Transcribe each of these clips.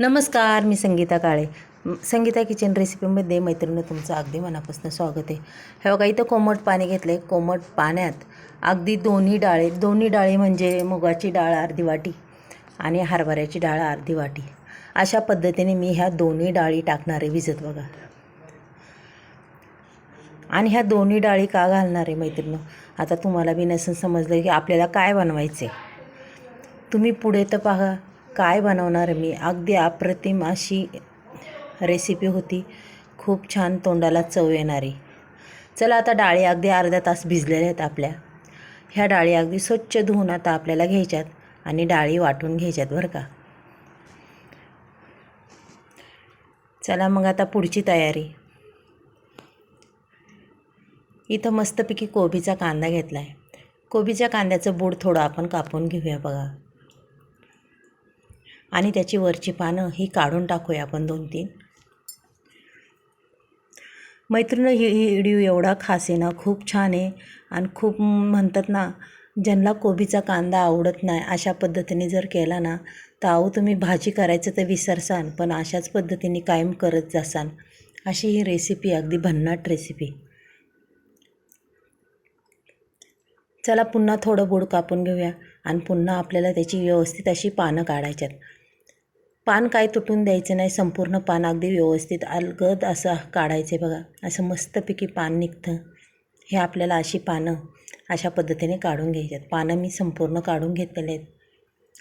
नमस्कार मी संगीता काळे. संगीता किचन रेसिपीमध्ये मैत्रिणी तुमचं अगदी मनापासून स्वागत आहे. हे बघा इथं कोमट पाणी घेतलं आहे कोमट पाण्यात अगदी दोन्ही डाळे दोन्ही डाळी म्हणजे मुगाची डाळ अर्धी वाटी आणि हरभऱ्याची डाळ अर्धी वाटी. अशा पद्धतीने मी ह्या दोन्ही डाळी टाकणार आहे भिजत बघा. आणि ह्या दोन्ही डाळी का घालणार आहे मैत्रिणी आता तुम्हाला बी नसून समजलं की आपल्याला काय बनवायचं आहे तुम्ही पुढे तर पहा. काय बनवणार मी? अगदी अप्रतिम अशी रेसिपी होती. खूप छान तोंडाला चव येणारी. चला आता डाळी अगदी अर्धा तास भिजलेल्या आहेत आपल्या. ह्या डाळी अगदी स्वच्छ धुवून आता आपल्याला घ्यायच्यात आणि डाळी वाटून घ्यायच्यात बरं का. चला मग आता पुढची तयारी. इथं मस्तपैकी कोबीचा कांदा घेतला आहे कोबीच्या कांद्याचं बूड थोडं आपण कापून घेऊया बघा. आणि त्याची वरची पानं ही काढून टाकूया आपण दोन तीन. मैत्रिणी ही ही व्हिडिओ एवढा खास आहे ना खूप छान आहे. आणि खूप म्हणतात ना ज्यांना कोबीचा कांदा आवडत नाही अशा पद्धतीने जर केला ना तर अहो तुम्ही भाजी करायचं तर विसरसान पण अशाच पद्धतीने कायम करत जासान. अशी ही रेसिपी अगदी भन्नाट रेसिपी चला पुन्हा थोडं बुड कापून घेऊया. आणि पुन्हा आपल्याला त्याची व्यवस्थित अशी पानं काढायच्यात. पान काय तुटून द्यायचं नाही संपूर्ण पान अगदी व्यवस्थित अलगद असं काढायचं आहे बघा. असं मस्तपैकी पान निघतं. हे आपल्याला अशी पानं अशा पद्धतीने काढून घ्यायच्यात. पानं मी संपूर्ण काढून घेतलेले आहेत.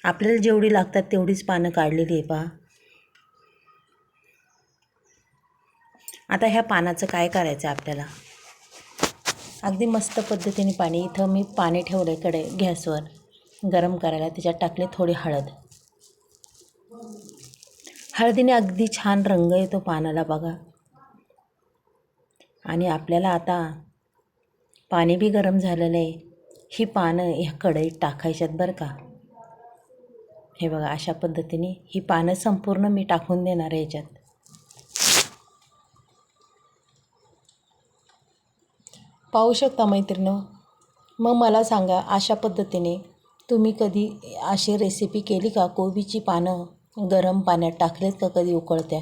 आपल्याला जेवढी लागतात तेवढीच पानं काढलेली आहे पहा. आता ह्या पानाचं काय करायचं आहे आपल्याला? अगदी मस्त पद्धतीने पाणी. इथं मी पाणी ठेवलं आहे कडे गॅसवर. गरम करायला. त्याच्यात टाकले थोडी हळद. हळदीने अगदी छान रंग येतो पानाला बघा. आणि आपल्याला आता पाणी बी गरम झालेलं आहे. ही पानं ह्या कढईत टाकायच्यात बरं का. हे बघा अशा पद्धतीने ही पानं संपूर्ण मी टाकून देणार आहे याच्यात. पाहू शकता मैत्रिणं मग मला सांगा अशा पद्धतीने तुम्ही कधी अशी रेसिपी केली का? कोबीची पानं? गरम पाण्यात टाकलेत का कधी उकळत्या?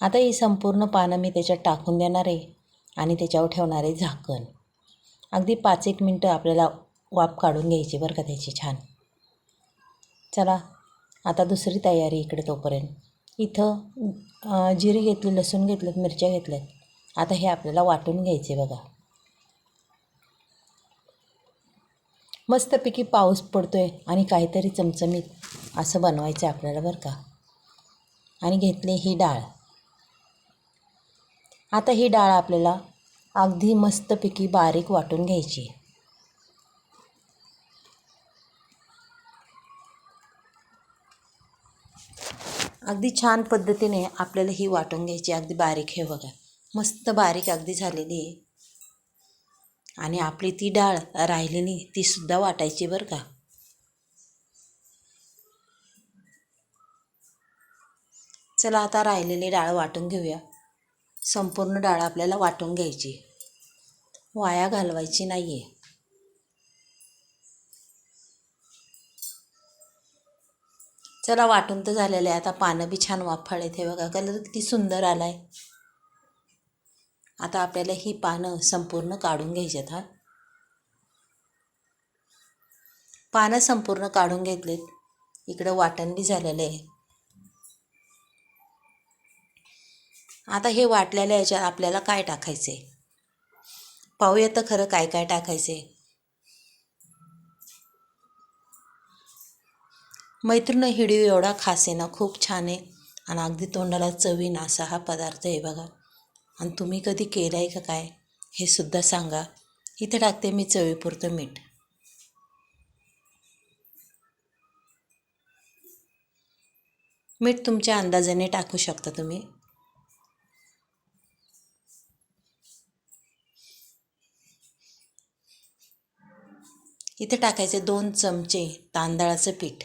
आता ही संपूर्ण पानं मी त्याच्यात टाकून देणार आहे आणि त्याच्यावर ठेवणार आहे झाकण. अगदी पाच एक मिनटं आपल्याला वाफ काढून घ्यायची बरं का त्याची छान. चला आता दुसरी तयारी इकडे तोपर्यंत. इथं जिरी जिरे घेतली लसूण घेतलेत मिरच्या घेतल्यात. आता हे आपल्याला वाटून घ्यायचे बघा. मस्तपैकी पाऊस पडतो आहे आणि काहीतरी चमचमीत असं बनवायचं आहे आपल्याला बरं का. आणि घेतले ही डाळ. आता ही डाळ आपल्याला अगदी मस्तपैकी बारीक वाटून घ्यायची. अगदी छान पद्धतीने आपल्याला ही वाटून घ्यायची. अगदी बारीक हे बघा. मस्त बारीक अगदी झालेली आहे. आणि आपली ती डाळ राहिलेली ती सुद्धा वाटायची बरं का. चला आता राहिलेली डाळ वाटून घेऊया. संपूर्ण डाळ आपल्याला वाटून घ्यायची. वाया घालवायची नाही आहे चला वाटून तर झालेलं आहे. आता पानं बी छान वाफाळे येते बघा. कलर किती सुंदर आला आहे आता आपल्याला ही पानं संपूर्ण काढून घ्यायच्यात हा. पानं संपूर्ण काढून घेतलेत. इकडं वाटणी झालेलं आहे. आता हे वाटलेल्या याच्यात आपल्याला काय टाकायचे पाहूया तर खरं काय काय टाकायचे आहे मैत्रीण हिडिओ एवढा खास आहे ना खूप छान आहे. आणि अगदी तोंडाला चवीन असा हा पदार्थ आहे बघा. आणि तुम्ही कधी केलं आहे का काय हे सुद्धा सांगा. इथे टाकते मी चवीपुरतं मीठ. मीठ तुमच्या अंदाजाने टाकू शकता तुम्ही. इथे टाकायचे दोन चमचे तांदळाचं पीठ.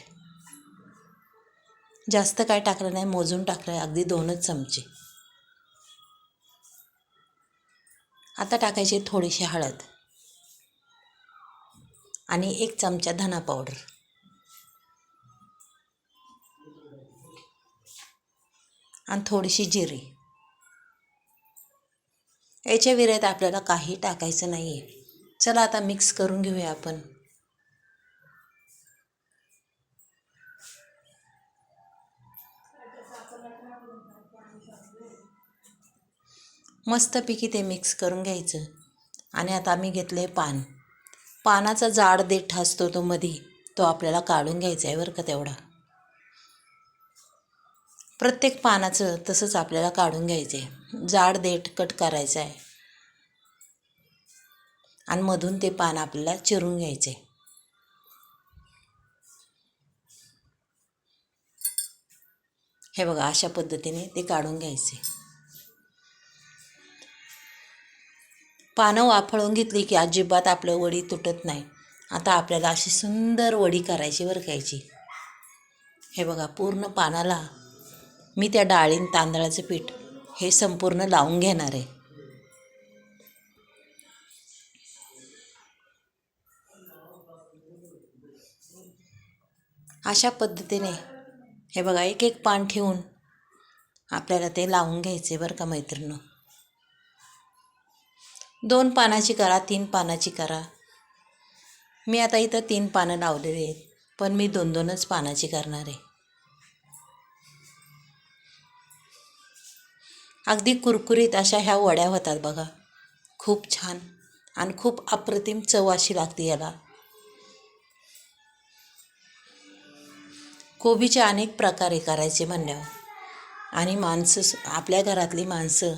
जास्त काय टाकलं नाही मोजून टाकलं आहे अगदी दोनच चमचे. आता टाकायचे थोडीशी हळद. आणि एक चमचा धना पावडर. आणि थोडीशी जिरी. याच्या विर्यात आपल्याला काही टाकायचं नाही आहे चला आता मिक्स करून घेऊया आपण. मस्तपैकी ते मिक्स करून घ्यायचं. आणि आता आम्ही घेतलं आहे पान. पानाचा जाड देठ असतो तो मधी तो आपल्याला काढून घ्यायचा आहे बरं का तेवढा. प्रत्येक पानाचं तसंच आपल्याला काढून घ्यायचं आहे जाड देठ कट करायचं आहे आणि मधून ते पान आपल्याला चिरून घ्यायचे हे बघा अशा पद्धतीने ते काढून घ्यायचे पानं वाफळून घेतली की अजिबात आपलं वडी तुटत नाही. आता आपल्याला अशी सुंदर वडी करायची बरं खायची हे बघा पूर्ण पानाला मी त्या डाळीन तांदळाचं पीठ हे संपूर्ण लावून घेणार आहे. अशा पद्धतीने हे बघा एक एक पान ठेवून आपल्याला ते लावून घ्यायचे बरं का मैत्रिणी. दोन पानाची करा तीन पानाची करा. मी आता इथं तीन पानं लावलेली आहेत पण मी दोन दोनच पानाची करणार आहे. अगदी कुरकुरीत अशा ह्या वड्या होतात बघा. खूप छान आणि खूप अप्रतिम चव अशी लागते याला. कोबीचे अनेक प्रकारे करायचे म्हणल्यावर. आणि माणसं आपल्या घरातली माणसं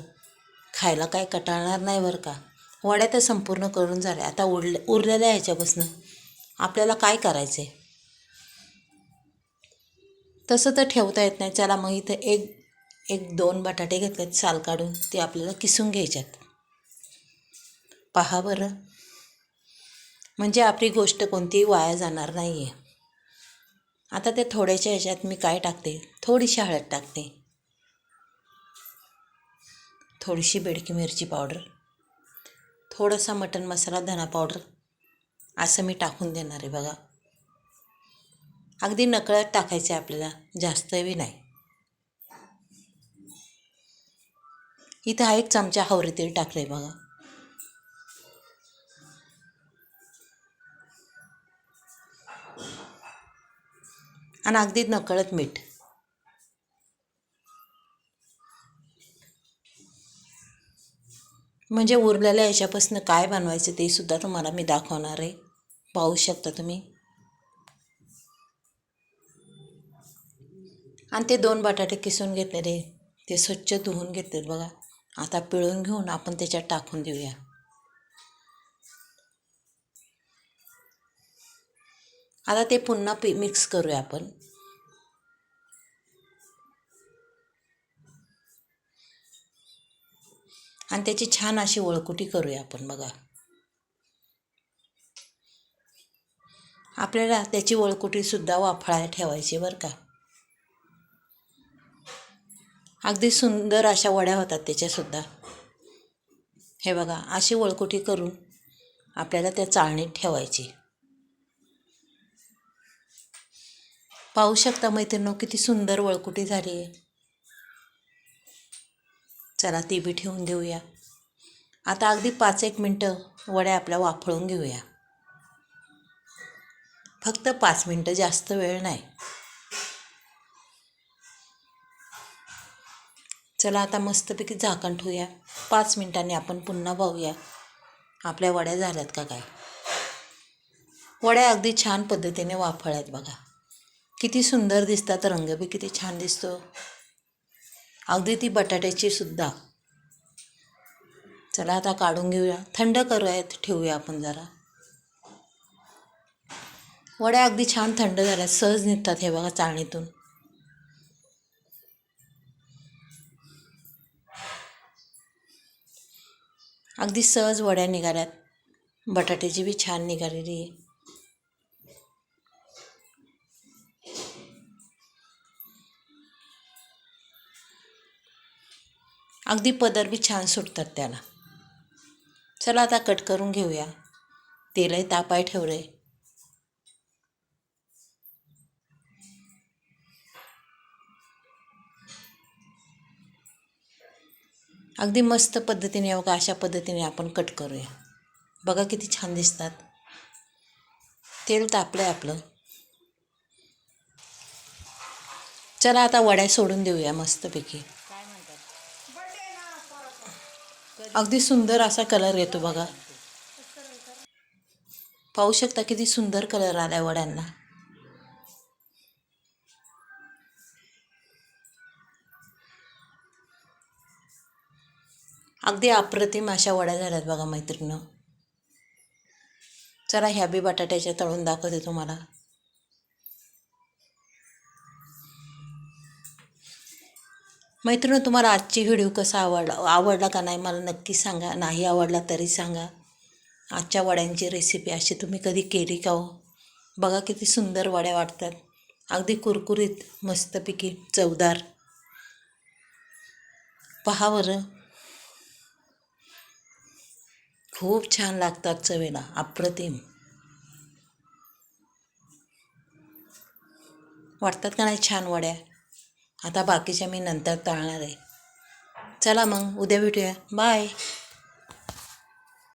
खायला काय कटाळणार नाही बरं का? वड्या तर संपूर्ण करून झाल्या. आता उरल्या उरलेल्या ह्याच्यापासून आपल्याला काय करायचं आहे तसं तर ठेवता येत नाही. चला मग इथं एक एक दोन बटाटे घेतलेत साल काढून. ते आपल्याला किसून घ्यायच्यात. पहा बरं. म्हणजे आपली गोष्ट कोणतीही वाया जाणार नाही आहे आता ते थोड्याशा ह्याच्यात मी काय टाकते? थोडीशी हळद टाकते. थोडीशी बेडकी मिरची पावडर. थोडासा मटन मसाला धना पावडर असं मी टाकून देणार आहे बघा. अगदी नकळत टाकायचे आपल्याला जास्त बी नाही. इथं हा एक चमचा हवरे तेल टाकलं आहे बघा. आणि अगदी नकळत मीठ. म्हणजे उरलेल्या याच्यापासून काय बनवायचं ते सुद्धा तुम्हाला मी दाखवणार आहे. पाहू शकता तुम्ही. आणि ते दोन बटाटे किसून घेतलेले ते स्वच्छ धुवून घेतलेत बघा. आता पिळून घेऊन आपण त्याच्यात टाकून देऊया. आता ते पुन्हा पि मिक्स करूया आपण. आणि त्याची छान अशी वळकुटी करूया आपण बघा. आपल्याला त्याची वळकुटीसुद्धा वाफळायला ठेवायची बरं का. अगदी सुंदर अशा वड्या होतात त्याच्यासुद्धा. हे बघा अशी वळकुटी करून आपल्याला त्या चाळणीत ठेवायची. पाहू शकता मैत्रिणी किती सुंदर वळकुटी झाली आहे. चला ती बी ठेवून देऊया. आता अगदी पाच एक मिनटं वड्या आपल्या वाफळून घेऊया. फक्त पाच मिनटं जास्त वेळ नाही. चला आता मस्तपैकी झाकण ठेवूया. पाच मिनटांनी आपण पुन्हा पाहूया आपल्या वड्या झाल्यात का काय? वड्या अगदी छान पद्धतीने वाफळ्यात बघा. किती सुंदर दिसतात रंग बी किती छान दिसतो. अगदी ती बटाट्याची सुद्धा. चला आता काढून घेऊया. थंड करूयात ठेवूया आपण जरा. वड्या अगदी छान थंड झाल्या सहज निघतात हे बघा चाळणीतून. अगदी सहज वड्या निघाल्यात. बटाट्याची बी छान निघालेली आहे. अगदी पदर बी छान सुटतात त्याला. चला आता कट करून घेऊया. तेलही तापाय ठेवलं आहे अगदी मस्त पद्धतीने बघा अशा पद्धतीने आपण कट करूया. बघा किती छान दिसतात. तेल तापलं आहे आपलं. चला आता वड्या सोडून देऊया मस्तपैकी. अगदी सुंदर असा कलर येतो बघा. पाहू शकता किती सुंदर कलर आलाय वड्यांना. अगदी अप्रतिम अशा वड्या झाल्यात बघा मैत्रिणी. चला ह्या बी बटाट्याच्या तळून दाखवते तुम्हाला. मैत्रिणी तुम्हाला आजची व्हिडिओ कसा आवडला? आवडला का नाही? मला नक्की सांगा. नाही आवडला तरी सांगा. आजच्या वड्यांची रेसिपी अशी तुम्ही कधी केली का हो? बघा किती सुंदर वड्या वाटतात. अगदी कुरकुरीत मस्तपैकी चवदार. पहा बरं. खूप छान लागतात चवेला. अप्रतिम. वाटतात का नाही छान वड्या? आता बाकीच्या मी नंतर टाळणार आहे. चला मग उद्या भेटूया. बाय.